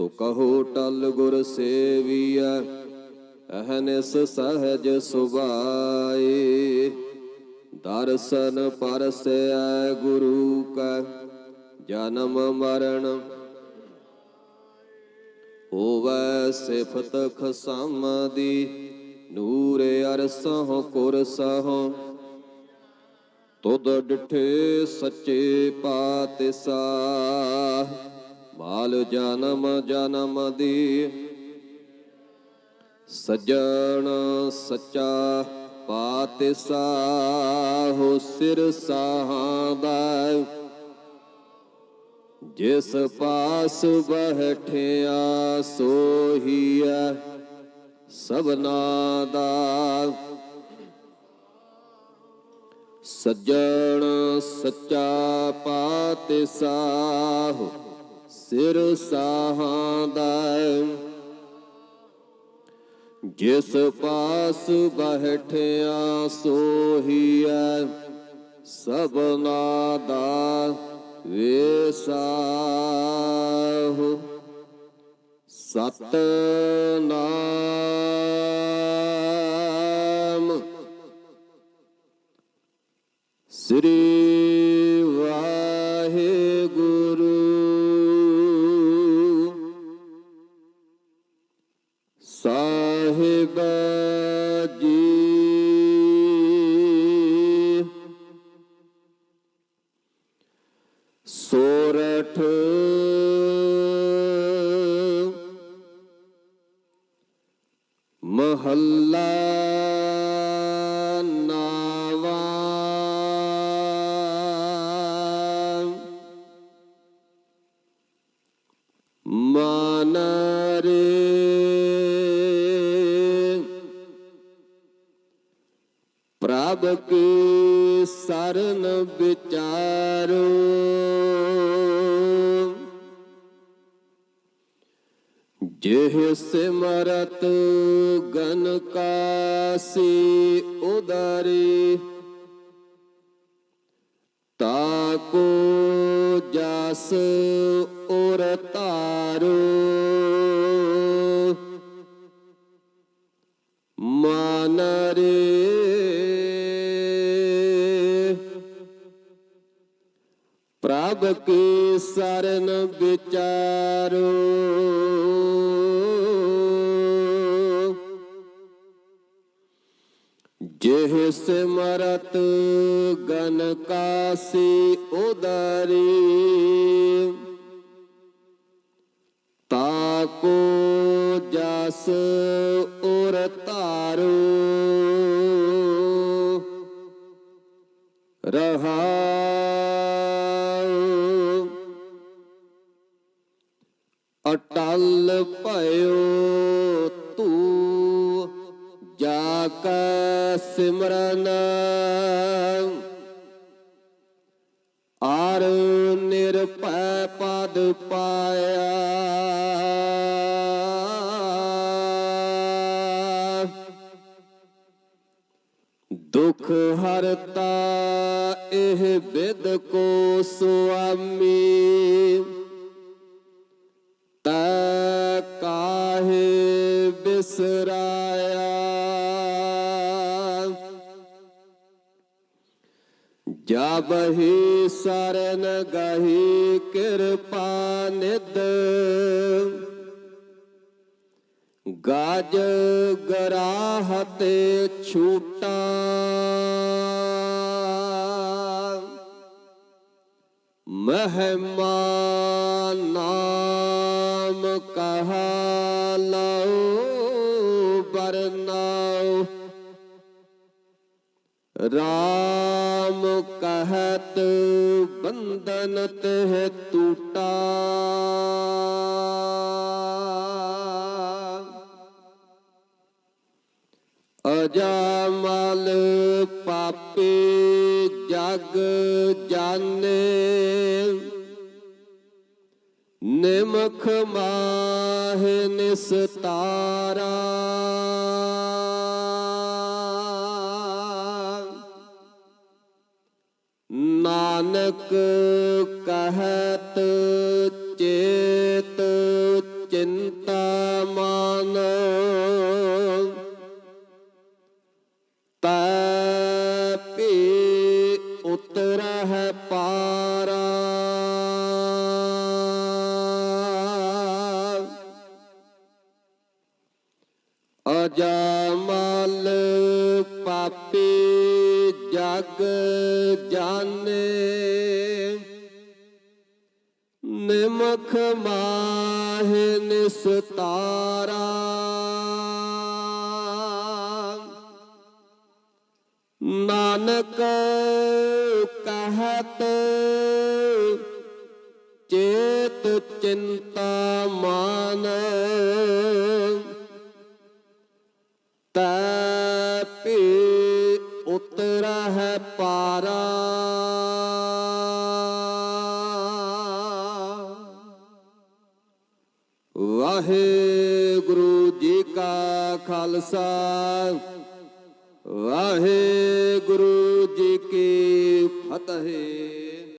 ਸੋ ਕਹੋ ਟਲ ਗੁਰ ਸੇਵੀਐ, ਅਹਨਿਸ ਸਹਜ ਸੁਭਾਏ। ਦਰਸ਼ਨ ਪਰਸੈ ਗੁਰੂ ਕੈ, ਜਨਮ ਮਰਨ। ਹੋਵੈ ਸਿਫਤ ਖਸਮ ਦੀ ਨੂਰ ਅਰਸਹੁ ਕੁਰਸਹੁ ਤੁਧ ਡਿਠੇ ਸੱਚੇ ਪਾਤਸ਼ਾਹ ਮਾਲ ਜਨਮ ਜਨਮ ਦੀ। ਸਜਣ ਸੱਚਾ ਪਾਤਸ਼ਾਹ ਸਿਰ ਸਾਹਾਦਾ ਜਿਸ ਪਾਸ ਬਹਿਠਿਆ ਸੋਹੀਐ ਸਭਨਾ ਦਾ ਸੱਜਣ ਸੱਚਾ ਪਾਤਸ਼ਾਹ ਸਿਰ ਸਾਹਾਦਾ ਜਿਸ ਪਾਸ ਬਹਿਠਿਆ ਸੋਹੀਐ ਸਭਨਾ ਦਾ ਵੇਸਾਹੁ। ਸਤਨਾਮ। ਸ੍ਰੀ ਸਾਹਿਬ ਜੀ। ਸੋਰਠ ਮਹੱਲਾ ਪ੍ਰਭ ਕੀ ਸਰਨ ਵਿਚਾਰੋ। ਜਿਹ ਸਿਮਰਤ ਗਨ ਕਾਸੀ ਉਦਾਰੀ ਪ੍ਰਭ ਕੀ ਸਰਨ ਵਿਚਾਰੋ। ਜਿਹ ਸਿਮਰਤ ਗਨ ਕਾਸੀ ਉਦਾਰੀ ਤਾਕੋ ਜਸ ਔਰ ਤਾਰੋ ਰਹਾਉ ਅਟਲ ਭਇਓ ਤੂ, ਜਾ ਕੈ ਸਿਮਰਨ। ਆਰ ਨਿਰਭੈ ਪਦ ਪਾਇਆ। ਦੁਖ ਹਰਤਾ ਇਹ ਬਿਦ ਕੋ ਸੁਆਮੀ। ਬਿਸਰਾਇਆ ਜਬ ਹੀ ਸਰਨ ਗਹੀ ਕਿਰਪਾ ਨਿਦ ਗਾਜ ਗਰਾਹਤੇ ਛੂਟਾ। ਮਹਿਮਾ ਨਾਮ ਕਹਾ ਲਉ। ਬਰਨਾਉ ਰਾਮ ਕਹਤ ਬੰਧਨ ਤੇ ਟੂਟਾ। ਅਜਾਮਲ ਪਾਪੇ ਜਗ ਜਾਣੇ। ਨਿਮਖ ਮਾਹਿ ਨਿਸਤਾਰਾ। ਨਾਨਕ ਕਹਤ ਚੇਤ ਚਿੰਤਾ ਮਨ ਅਜਮਲ ਪਾਪੀ ਜਗ ਜਾਣੇ। ਨਿਮਖ ਮਾਹਿ ਨਿਸਤਾਰਾ। ਨਾਨਕ ਕਹਤ ਚੇਤ ਚਿੰਤਾ ਮਾਨ। ਤੈ ਭੀ ਉਤਰ ਹੈ ਪਾਰਾ। ਵਾਹਿਗੁਰੂ ਜੀ ਕਾ ਖਾਲਸਾ ਵਾਹਿਗੁਰੂ ਜੀ ਕੀ ਫਤਿਹ।